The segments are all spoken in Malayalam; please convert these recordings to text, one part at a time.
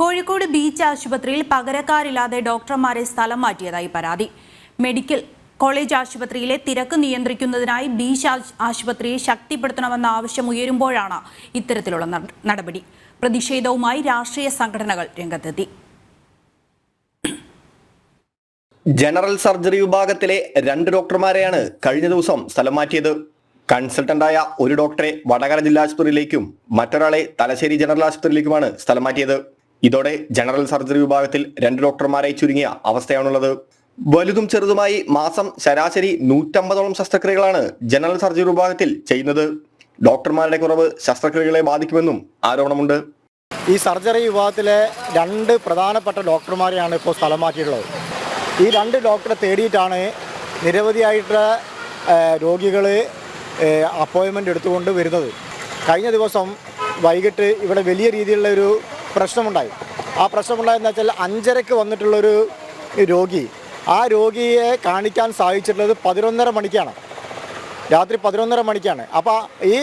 കോഴിക്കോട് ബീച്ച് ആശുപത്രിയിൽ പകരക്കാരില്ലാതെ ഡോക്ടർമാരെ സ്ഥലം മാറ്റിയതായി പരാതി. മെഡിക്കൽ കോളേജ് ആശുപത്രിയിലെ തിരക്ക് നിയന്ത്രിക്കുന്നതിനായി ബീച്ച് ആശ്- ആശുപത്രിയെ ശക്തിപ്പെടുത്തണമെന്ന ആവശ്യം ഉയരുമ്പോഴാണ് ഇത്തരത്തിലുള്ള നടപടി. പ്രതിഷേധവുമായി രാഷ്ട്രീയ സംഘടനകൾ രംഗത്തെത്തി. ജനറൽ സർജറി വിഭാഗത്തിലെ രണ്ട് ഡോക്ടർമാരെയാണ് കഴിഞ്ഞ ദിവസം സ്ഥലം മാറ്റിയത്. കൺസൾട്ടന്റായ ഒരു ഡോക്ടറെ വടകര ജില്ലാ ആശുപത്രിയിലേക്കും മറ്റൊരാളെ തലശ്ശേരി ജനറൽ ആശുപത്രിയിലേക്കുമാണ് സ്ഥലം മാറ്റിയത്. ഇതോടെ ജനറൽ സർജറി വിഭാഗത്തിൽ രണ്ട് ഡോക്ടർമാരെ ചുരുങ്ങിയ അവസ്ഥയാണുള്ളത്. വലുതും ചെറുതുമായി മാസം ശരാശരി നൂറ്റമ്പതോളം ശസ്ത്രക്രിയകളാണ് ജനറൽ സർജറി വിഭാഗത്തിൽ ചെയ്യുന്നത്. ഡോക്ടർമാരുടെ കുറവ് ശസ്ത്രക്രിയകളെ ബാധിക്കുമെന്നും ആരോപണമുണ്ട്. ഈ സർജറി വിഭാഗത്തിലെ രണ്ട് പ്രധാനപ്പെട്ട ഡോക്ടർമാരെയാണ് ഇപ്പോൾ സ്ഥലം മാറ്റിയിട്ടുള്ളത് ഈ രണ്ട് ഡോക്ടറെ തേടിയിട്ടാണ് നിരവധിയായിട്ടുള്ള രോഗികൾ അപ്പോയിൻമെന്റ് എടുത്തുകൊണ്ട് വരുന്നത്. കഴിഞ്ഞ ദിവസം വൈകിട്ട് ഇവിടെ വലിയ രീതിയിലുള്ള ഒരു പ്രശ്നമുണ്ടായി. ആ പ്രശ്നമുണ്ടായെന്ന് വെച്ചാൽ അഞ്ചരക്ക് വന്നിട്ടുള്ളൊരു രോഗി ആ രോഗിയെ കാണിക്കാൻ സാധിച്ചിട്ടുള്ളത് പതിനൊന്നര മണിക്കാണ്. രാത്രി പതിനൊന്നര മണിക്കാണ്. അപ്പോൾ ഈ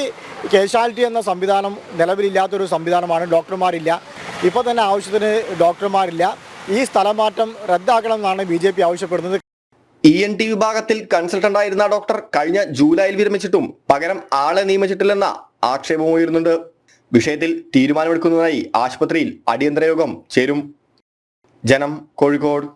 കേഷ്വാലിറ്റി എന്ന സംവിധാനം നിലവിലില്ലാത്തൊരു സംവിധാനമാണ്. ഡോക്ടർമാരില്ല. ഇപ്പോൾ തന്നെ ആവശ്യത്തിന് ഡോക്ടർമാരില്ല. ഈ സ്ഥലമാറ്റം റദ്ദാക്കണം എന്നാണ് ബി ജെ പി ആവശ്യപ്പെടുന്നത്. ഇ എൻ ടി വിഭാഗത്തിൽ കൺസൾട്ടന്റ് ആയിരുന്ന ഡോക്ടർ കഴിഞ്ഞ ജൂലൈയിൽ വിരമിച്ചിട്ടും പകരം ആളെ നിയമിച്ചിട്ടില്ലെന്ന ആക്ഷേപം ഉയരുന്നുണ്ട്. വിഷയത്തിൽ തീരുമാനമെടുക്കുന്നതിനായി ആശുപത്രിയിൽ അടിയന്തര യോഗം ചേരും. ജനം കോഴിക്കോട്.